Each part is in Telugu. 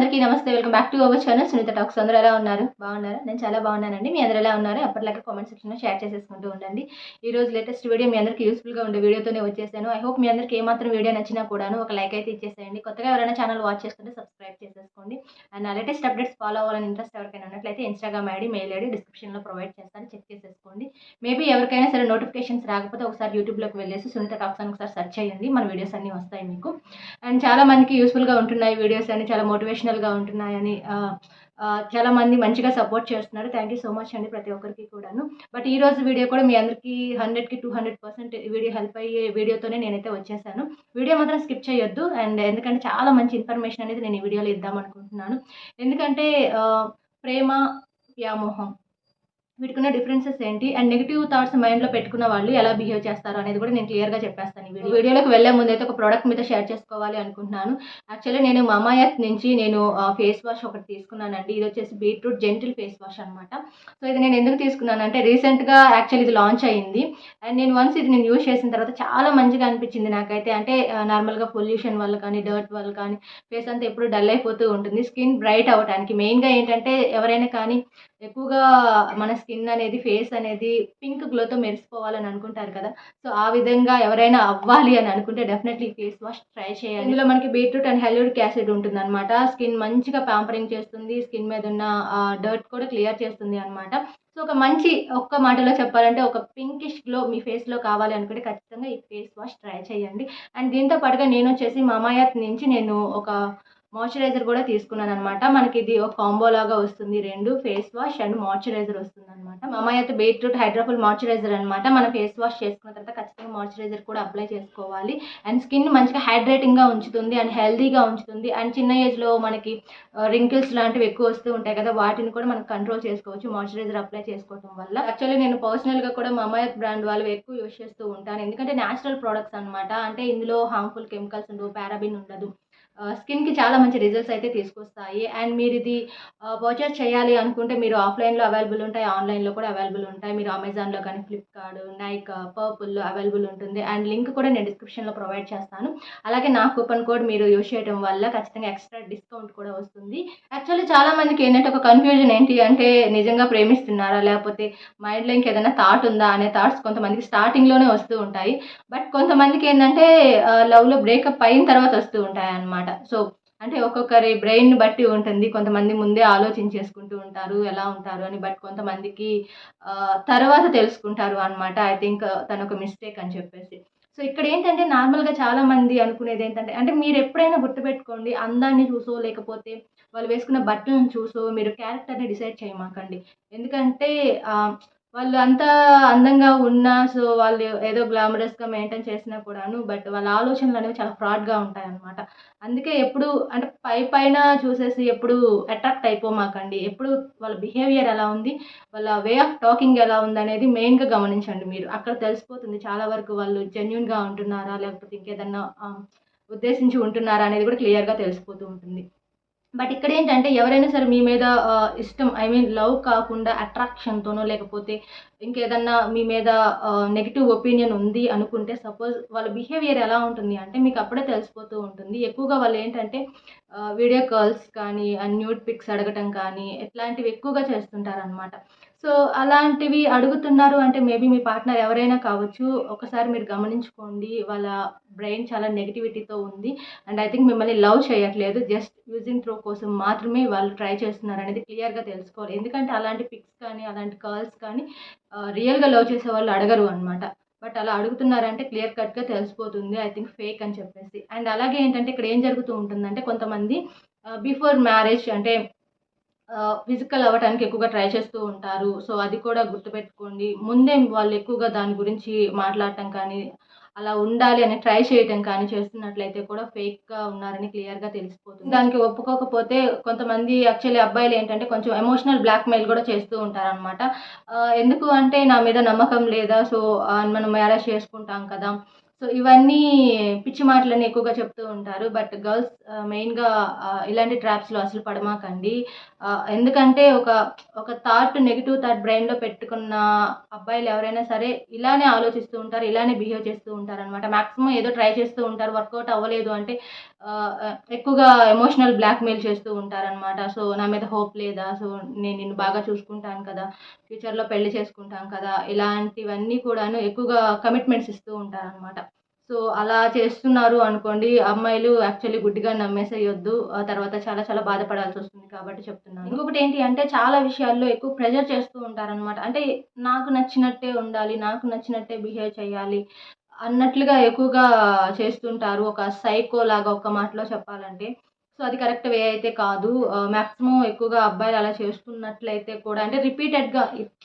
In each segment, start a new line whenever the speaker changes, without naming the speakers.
అందరికీ నమస్తే. Welcome back to our channel Sunitha talks అందరూ ఎలా ఉన్నారు? బాగున్నారా? నేను చాలా బాగున్నానండి. మీ అందరూ ఎలా ఉన్నారు? అప్పటిలాగా కామెంట్ సెక్షన్లో షేర్ చేసేసుకుంటూ ఉండండి. ఈ రోజు లేటెస్ట్ వీడియో మీ అందరికీ యూస్ఫుల్గా ఉండే వీడియోతోనే వచ్చేసాను. ఐ హోప్ మీ అందరికీ ఏమాత్రం వీడియో నచ్చినా కూడాను ఒక లైక్ అయితే ఇచ్చేసేయండి. కొత్తగా ఎవరైనా ఛానల్ వాచ్ చేస్తుంటే సబ్స్క్రైబ్ చేసేసుకోండి. అండ్ నా లేటెస్ట్ అప్డేట్స్ ఫాలో అవ్వాలని ఇంట్రెస్ట్ ఎవరికైనా ఉన్నట్లయితే ఇన్స్టాగ్రామ్ ఐడి మెయిల్ ఐడి డిస్క్రిప్షన్లో ప్రొవైడ్ చేస్తాను. చెక్ చేసేసుకోండి. మేబీ ఎవరికైనా సరే నోటిఫికేషన్స్ రాకపోతే ఒకసారి యూట్యూబ్లోకి వెళ్ళేసి సునీత టాక్స్ అని ఒకసారి సెర్చ్ చేయండి. మన వీడియోస్ అన్నీ వస్తాయి మీకు. అండ్ చాలా మందికి యూస్ఫుల్గా ఉంటున్నాయి వీడియోస్ అన్ని. చాలా మోటివేషన్ మోటివేషనల్గా ఉంటున్నాయని చాలా మంది మంచిగా సపోర్ట్ చేస్తున్నారు. థ్యాంక్ యూ సో మచ్ అండి ప్రతి ఒక్కరికి కూడాను. బట్ ఈ రోజు వీడియో కూడా మీ అందరికీ హండ్రెడ్కి two hundred percent video help అయ్యే వీడియోతోనే నేనైతే వచ్చేసాను. వీడియో మాత్రం స్కిప్ చేయొద్దు అండ్ ఎందుకంటే చాలా మంచి ఇన్ఫర్మేషన్ అనేది నేను ఈ వీడియోలో ఇద్దాం అనుకుంటున్నాను. ఎందుకంటే ప్రేమ వ్యామోహం. వీటికున్న డిఫరెన్సెస్ ఏంటి? అండ్ నెగిటివ్ థాట్స్ మైండ్లో పెట్టుకున్న వాళ్ళు ఎలా బిహేవ్ చేస్తారు అనేది కూడా నేను క్లియర్గా చెప్పేస్తాను ఈ వీడియో వీడియోలోకి వెళ్ళే ముందు అయితే ఒక ప్రోడక్ట్ మీద షేర్ చేసుకోవాలి అనుకుంటున్నాను. యాక్చువల్లీ నేను మమాయత్ నుంచి నేను ఫేస్ వాష్ ఒకటి తీసుకున్నానండి. ఇది వచ్చేసి బీట్రూట్ జెంటిల్ ఫేస్ వాష్ అనమాట సో ఇది నేను ఎందుకు తీసుకున్నాను అంటే రీసెంట్గా యాక్చువల్లీ ఇది లాంచ్ అయ్యింది. అండ్ నేను వన్స్ ఇది నేను యూజ్ చేసిన తర్వాత చాలా మంచిగా అనిపించింది నాకైతే. అంటే నార్మల్గా పొల్యూషన్ వల్ల కానీ డర్ట్ వల్ల కానీ ఫేస్ అంతా ఎప్పుడు డల్ అయిపోతూ ఉంటుంది. స్కిన్ బ్రైట్ అవ్వడానికి మెయిన్గా ఏంటంటే ఎవరైనా కానీ ఎక్కువగా మన స్కిన్ అనేది ఫేస్ అనేది పింక్ గ్లోతో మెరిసిపోవాలని అనుకుంటారు కదా. సో ఆ విధంగా ఎవరైనా అవ్వాలి అని అనుకుంటే డెఫినెట్లీ ఫేస్ వాష్ ట్రై చేయాలి. ఇందులో మనకి బీట్రూట్ అండ్ హెల్యూరిక్ యాసిడ్ ఉంటుంది అనమాట స్కిన్ మంచిగా ప్యాంపరింగ్ చేస్తుంది. స్కిన్ మీద ఉన్న డర్ట్ కూడా క్లియర్ చేస్తుంది అనమాట సో ఒక మంచి ఒక్క మాటలో చెప్పాలంటే ఒక పింకిష్ గ్లో మీ ఫేస్లో కావాలి అనుకుంటే ఖచ్చితంగా ఈ ఫేస్ వాష్ ట్రై చేయండి. అండ్ దీంతో పాటుగా నేను వచ్చేసి మామాయత్ నుంచి నేను ఒక మాయిశ్చరైజర్ కూడా తీసుకున్నాను అనమాట మనకి ఇది ఒక కాంబో లాగా వస్తుంది రెండు ఫేస్ వాష్ అండ్ మాయిశ్చరైజర్ వస్తుంది అనమాట మమాయత్ బీట్రూట్ హైడ్రాఫుల్ మాయిశ్చరైజర్ అనమాట మనం ఫేస్ వాష్ చేసుకున్న తర్వాత ఖచ్చితంగా మాయిశ్చరైజర్ కూడా అప్లై చేసుకోవాలి. అండ్ స్కిన్ మంచిగా హైడ్రేటింగ్గా ఉంచుతుంది అండ్ హెల్దీగా ఉంచుతుంది. అండ్ చిన్న ఏజ్లో మనకి రింకిల్స్ లాంటివి ఎక్కువ వస్తూ ఉంటాయి కదా వాటిని కూడా మనం కంట్రోల్ చేసుకోవచ్చు మాయిశ్చరైజర్ అప్లై చేసుకోవడం వల్ల. యాక్చువల్లీ నేను పర్సనల్గా కూడా మమాయత్ బ్రాండ్ వాళ్ళు ఎక్కువ యూస్ చేస్తూ ఉంటాను. ఎందుకంటే న్యాచురల్ ప్రోడక్ట్స్ అనమాట అంటే ఇందులో హార్మ్ఫుల్ కెమికల్స్ ఉండవు పారాబిన్ ఉండదు. స్కిన్కి చాలా మంచి రిజల్ట్స్ అయితే తీసుకొస్తాయి. అండ్ మీరు ఇది పర్చేస్ చేయాలి అనుకుంటే మీరు ఆఫ్లైన్లో అవైలబుల్ ఉంటాయి ఆన్లైన్లో కూడా అవైలబుల్ ఉంటాయి. మీరు అమెజాన్లో కానీ ఫ్లిప్కార్ట్ నైక్ పర్పుల్లో అవైలబుల్ ఉంటుంది. అండ్ లింక్ కూడా నేను డిస్క్రిప్షన్లో ప్రొవైడ్ చేస్తాను. అలాగే నా కూపన్ కోడ్ మీరు యూజ్ చేయడం వల్ల ఖచ్చితంగా ఎక్స్ట్రా డిస్కౌంట్ కూడా వస్తుంది. యాక్చువల్లీ చాలా మందికి ఏంటంటే ఒక కన్ఫ్యూజన్ ఏంటి అంటే నిజంగా ప్రేమిస్తున్నారా? లేకపోతే మైండ్లో ఇంకేదైనా థాట్ ఉందా? అనే థాట్స్ కొంతమందికి స్టార్టింగ్లోనే వస్తూ ఉంటాయి. బట్ కొంతమందికి ఏంటంటే లవ్లో బ్రేకప్ అయిన తర్వాత వస్తూ ఉంటాయి అన్నమాట సో అంటే ఒక్కొక్కరి బ్రెయిన్ బట్టి ఉంటుంది. కొంతమంది ముందే ఆలోచించేసుకుంటూ ఉంటారు ఎలా ఉంటారు అని. బట్ కొంతమందికి తర్వాత తెలుసుకుంటారు అనమాట ఐ థింక్ తన ఒక మిస్టేక్ అని చెప్పేసి. సో ఇక్కడ ఏంటంటే నార్మల్గా చాలామంది అనుకునేది ఏంటంటే అంటే మీరు ఎప్పుడైనా గుర్తుపెట్టుకోండి అందాన్ని చూసో లేకపోతే వాళ్ళు వేసుకున్న బట్టలను చూసో మీరు క్యారెక్టర్ని డిసైడ్ చేయమాకండి. ఎందుకంటే వాళ్ళు అంత అందంగా ఉన్నా సో వాళ్ళు ఏదో గ్లామరస్గా మెయింటైన్ చేసినా కూడాను బట్ వాళ్ళ ఆలోచనలు అనేవి చాలా ఫ్రాడ్గా ఉంటాయి అనమాట అందుకే ఎప్పుడు అంటే పై పైన చూసేసి ఎప్పుడు అట్రాక్ట్ అయిపోమాకండి ఎప్పుడు వాళ్ళ బిహేవియర్ ఎలా ఉంది వాళ్ళ వే ఆఫ్ టాకింగ్ ఎలా ఉంది అనేది మెయిన్గా గమనించండి మీరు. అక్కడ తెలిసిపోతుంది చాలా వరకు వాళ్ళు జెన్యున్గా ఉంటున్నారా లేకపోతే ఇంకేదన్నా ఉద్దేశించి ఉంటున్నారా అనేది కూడా క్లియర్గా తెలిసిపోతూ ఉంటుంది. బట్ ఇక్కడ ఏంటంటే ఎవరైనా సరే మీ మీద ఇష్టం ఐ మీన్ లవ్ కాకుండా అట్రాక్షన్తోనో లేకపోతే ఇంకేదన్నా మీ మీద నెగిటివ్ ఒపీనియన్ ఉంది అనుకుంటే సపోజ్ వాళ్ళ బిహేవియర్ ఎలా ఉంటుంది అంటే మీకు అప్పుడే తెలిసిపోతూ ఉంటుంది. ఎక్కువగా వాళ్ళు ఏంటంటే వీడియో కాల్స్ కానీ న్యూడ్ పిక్స్ అడగటం కానీ ఇట్లాంటివి ఎక్కువగా చేస్తుంటారు అనమాట సో అలాంటివి అడుగుతున్నారు అంటే మేబీ మీ పార్ట్నర్ ఎవరైనా కావచ్చు. ఒకసారి మీరు గమనించుకోండి. వాళ్ళ బ్రెయిన్ చాలా నెగిటివిటీతో ఉంది. అండ్ ఐ థింక్ మిమ్మల్ని లవ్ చేయట్లేదు. జస్ట్ యూజింగ్ త్రో కోసం మాత్రమే వాళ్ళు ట్రై చేస్తున్నారు అనేది క్లియర్గా తెలుసుకోవాలి. ఎందుకంటే అలాంటి పిక్స్ కానీ అలాంటి కాల్స్ కానీ రియల్గా లవ్ చేసే వాళ్ళు అడగరు అనమాట బట్ అలా అడుగుతున్నారంటే క్లియర్ కట్గా తెలిసిపోతుంది. ఐ థింక్ ఫేక్ అని చెప్పేసి. అండ్ అలాగే ఏంటంటే ఇక్కడ ఏం జరుగుతూ ఉంటుందంటే కొంతమంది బిఫోర్ మ్యారేజ్ అంటే ఫిజికల్ అవ్వటానికి ఎక్కువగా ట్రై చేస్తూ ఉంటారు. సో అది కూడా గుర్తుపెట్టుకోండి. ముందే వాళ్ళు ఎక్కువగా దాని గురించి మాట్లాడటం కానీ అలా ఉండాలి అని ట్రై చేయటం కానీ చేస్తున్నట్లయితే కూడా ఫేక్గా ఉన్నారని క్లియర్గా తెలిసిపోతుంది. దానికి ఒప్పుకోకపోతే కొంతమంది యాక్చువల్లీ అబ్బాయిలు ఏంటంటే కొంచెం ఎమోషనల్ బ్లాక్మెయిల్ కూడా చేస్తూ ఉంటారనమాట ఎందుకు అంటే నా మీద నమ్మకం లేదా? సో మనం మ్యారేజ్ చేసుకుంటాం కదా. సో ఇవన్నీ పిచ్చి మాటలని ఎక్కువగా చెప్తూ ఉంటారు. బట్ గర్ల్స్ మెయిన్గా ఇలాంటి ట్రాప్స్లో అసలు పడమాకండి. ఎందుకంటే ఒక ఒక థాట్ నెగిటివ్ థాట్ బ్రెయిన్లో పెట్టుకున్న అబ్బాయిలు ఎవరైనా సరే ఇలానే ఆలోచిస్తూ ఉంటారు ఇలానే బిహేవ్ చేస్తూ ఉంటారు అనమాట మ్యాక్సిమం ఏదో ట్రై చేస్తూ ఉంటారు వర్కౌట్ అవ్వలేదు అంటే ఎక్కువగా ఎమోషనల్ బ్లాక్మెయిల్ చేస్తూ ఉంటారనమాట సో నా మీద హోప్ లేదా? సో నేను నిన్ను బాగా చూసుకుంటాను కదా ఫ్యూచర్లో పెళ్ళి చేసుకుంటాం కదా ఇలాంటివన్నీ కూడాను ఎక్కువగా కమిట్మెంట్స్ ఇస్తూ ఉంటారనమాట సో అలా చేస్తున్నారు అనుకోండి అమ్మాయిలు యాక్చువల్లీ గుడ్డిగా నమ్మేసేయొద్దు. ఆ తర్వాత చాలా చాలా బాధపడాల్సి వస్తుంది కాబట్టి చెప్తున్నాను. ఇంకొకటి ఏంటి అంటే చాలా విషయాల్లో ఎక్కువ ప్రెజర్ చేస్తూ ఉంటారనమాట అంటే నాకు నచ్చినట్టే ఉండాలి నాకు నచ్చినట్టే బిహేవ్ చేయాలి అన్నట్లుగా ఎక్కువగా చేస్తుంటారు. ఒక సైకో లాగా ఒక మాటలో చెప్పాలంటే సో అది కరెక్ట్ వే అయితే కాదు. మ్యాక్సిమం ఎక్కువగా అబ్బాయిలు అలా చేస్తున్నట్లయితే కూడా అంటే రిపీటెడ్గా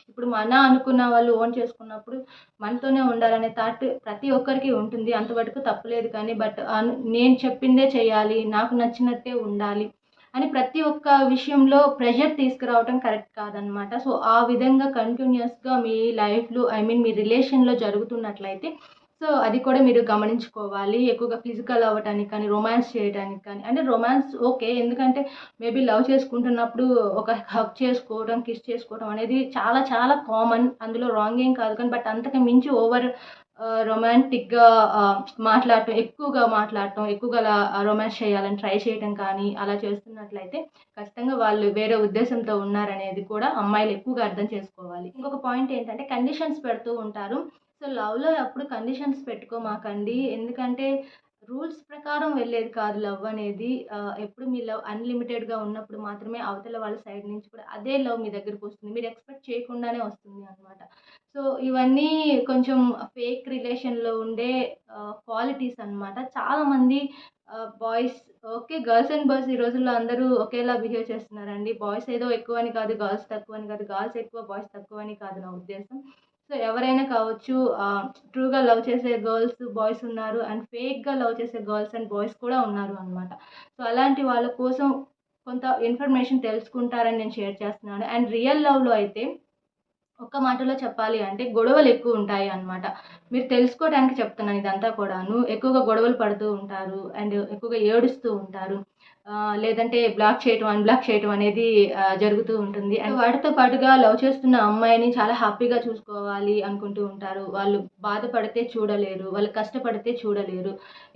ఇప్పుడు మన అనుకున్న వాళ్ళు ఓన్ చేసుకున్నప్పుడు మనతోనే ఉండాలనే థాట్ ప్రతి ఒక్కరికి ఉంటుంది. అంతవరకు తప్పలేదు కానీ బట్ నేను చెప్పిందే చేయాలి నాకు నచ్చినట్టే ఉండాలి అని ప్రతి ఒక్క విషయంలో ప్రెషర్ తీసుకురావటం కరెక్ట్ కాదనమాట సో ఆ విధంగా కంటిన్యూస్గా మీ లైఫ్లో ఐ మీన్ మీ రిలేషన్లో జరుగుతున్నట్లయితే సో అది కూడా మీరు గమనించుకోవాలి. ఎక్కువగా ఫిజికల్ అవ్వటానికి కానీ రొమాన్స్ చేయడానికి కానీ. అంటే రొమాన్స్ ఓకే ఎందుకంటే మేబీ లవ్ చేసుకుంటున్నప్పుడు ఒక హక్ చేసుకోవడం కిస్ చేసుకోవడం అనేది చాలా చాలా కామన్ అందులో రాంగ్ ఏం కాదు కానీ బట్ అంతకు మించి ఓవర్ రొమాంటిక్గా మాట్లాడటం ఎక్కువగా మాట్లాడటం ఎక్కువగా అలా రొమాన్స్ చేయాలని ట్రై చేయడం కానీ అలా చేస్తున్నట్లయితే ఖచ్చితంగా వాళ్ళు వేరే ఉద్దేశంతో ఉన్నారనేది కూడా అమ్మాయిలు ఎక్కువగా అర్థం చేసుకోవాలి. ఇంకొక పాయింట్ ఏంటంటే కండిషన్స్ పెడుతూ ఉంటారు. సో లవ్లో అప్పుడు కండిషన్స్ పెట్టుకోమాకండి. ఎందుకంటే రూల్స్ ప్రకారం వెళ్ళేది కాదు లవ్ అనేది. ఎప్పుడు మీ లవ్ అన్లిమిటెడ్గా ఉన్నప్పుడు మాత్రమే అవతల వాళ్ళ సైడ్ నుంచి కూడా అదే లవ్ మీ దగ్గరకు వస్తుంది. మీరు ఎక్స్పెక్ట్ చేయకుండానే వస్తుంది అనమాట సో ఇవన్నీ కొంచెం ఫేక్ రిలేషన్లో ఉండే క్వాలిటీస్ అనమాట చాలామంది boys okay girls and boys ఈ రోజుల్లో అందరూ ఒకేలా బిహేవ్ చేస్తున్నారండి. బాయ్స్ ఏదో ఎక్కువ అని కాదు గర్ల్స్ తక్కువ అని కాదు. గర్ల్స్ ఎక్కువ బాయ్స్ తక్కువ అని కాదు నా ఉద్దేశం. సో ఎవరైనా కావచ్చు ట్రూగా లవ్ చేసే గర్ల్స్ బాయ్స్ ఉన్నారు అండ్ ఫేక్గా లవ్ చేసే గర్ల్స్ అండ్ బాయ్స్ కూడా ఉన్నారు అనమాట సో అలాంటి వాళ్ళ కోసం కొంత ఇన్ఫర్మేషన్ తెలుసుకుంటారని నేను షేర్ చేస్తున్నాను. అండ్ రియల్ లవ్లో అయితే ఒక్క మాటలో చెప్పాలి అంటే గొడవలు ఎక్కువ ఉంటాయి అన్నమాట. మీరు తెలుసుకోవడానికి చెప్తున్నాను ఇదంతా కూడాను. ఎక్కువగా గొడవలు పడుతూ ఉంటారు అండ్ ఎక్కువగా ఏడుస్తూ ఉంటారు. లేదంటే బ్లాక్ చేయటం అన్బ్లాక్ చేయటం అనేది జరుగుతూ ఉంటుంది. అండ్ వాటితో పాటుగా లవ్ చేస్తున్న అమ్మాయిని చాలా హ్యాపీగా చూసుకోవాలి అనుకుంటూ ఉంటారు. వాళ్ళు బాధపడితే చూడలేరు వాళ్ళు కష్టపడితే చూడలేరు.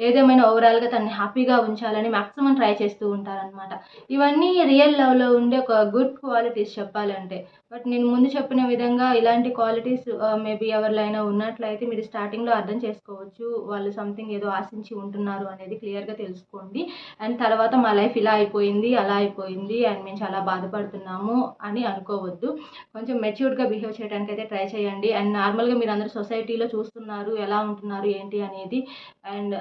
ఏదేమైనా ఓవరాల్గా తనని హ్యాపీగా ఉంచాలని మ్యాక్సిమం ట్రై చేస్తూ ఉంటారనమాట ఇవన్నీ రియల్ లవ్లో ఉండే ఒక గుడ్ క్వాలిటీస్ చెప్పాలంటే. బట్ నేను ముందు చెప్పిన విధంగా ఇలాంటి క్వాలిటీస్ మేబీ ఎవరిలో ఉన్నట్లయితే మీరు స్టార్టింగ్లో అర్థం చేసుకోవచ్చు. వాళ్ళు సంథింగ్ ఏదో ఆశించి ఉంటున్నారు అనేది క్లియర్గా తెలుసుకోండి. అండ్ తర్వాత మా లైఫ్ ఇలా అయిపోయింది అలా అయిపోయింది అండ్ మేము చాలా బాధపడుతున్నాము అని అనుకోవద్దు. కొంచెం మెచ్యూర్డ్గా బిహేవ్ చేయడానికి అయితే ట్రై చేయండి. అండ్ నార్మల్గా మీరు అందరూ సొసైటీలో చూస్తున్నారు ఎలా ఉంటున్నారు ఏంటి అనేది. అండ్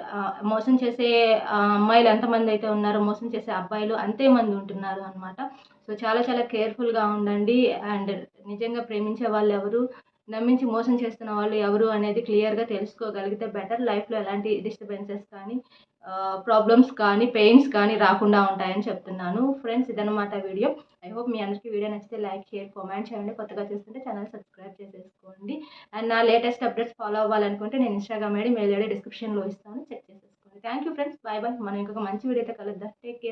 మోసం చేసే అమ్మాయిలు ఎంతమంది అయితే ఉన్నారో మోసం చేసే అబ్బాయిలు అంతే మంది ఉంటున్నారు అనమాట సో చాలా చాలా కేర్ఫుల్గా ఉండండి. అండ్ నిజంగా ప్రేమించే వాళ్ళు ఎవరు నమ్మించి మోసం చేస్తున్న వాళ్ళు ఎవరు అనేది క్లియర్గా తెలుసుకోగలిగితే బెటర్ లైఫ్లో ఎలాంటి డిస్టర్బెన్సెస్ కానీ ప్రాబ్లమ్స్ కానీ పెయిన్స్ కానీ రాకుండా ఉంటాయని చెప్తున్నాను. ఫ్రెండ్స్ ఇదన్నమాట వీడియో ఐ హోప్ మీ అందరికీ వీడియో నచ్చితే లైక్ షేర్ కామెంట్ చేయండి. కొత్తగా చూస్తుంటే ఛానల్ సబ్స్క్రైబ్ చేసేసుకోండి. అండ్ నా లేటెస్ట్ అప్డేట్స్ ఫాలో అవ్వాలనుకుంటే నేను ఇన్స్టాగ్రామ్ ఐడి మెయిల్ ఐడి డిస్క్రిప్షన్లో ఇస్తాను. చెక్ చేసేసుకోండి. Thank you friends bye bye మనం ఇంకొక మంచి వీడియోతో కలుద్దాం. Take care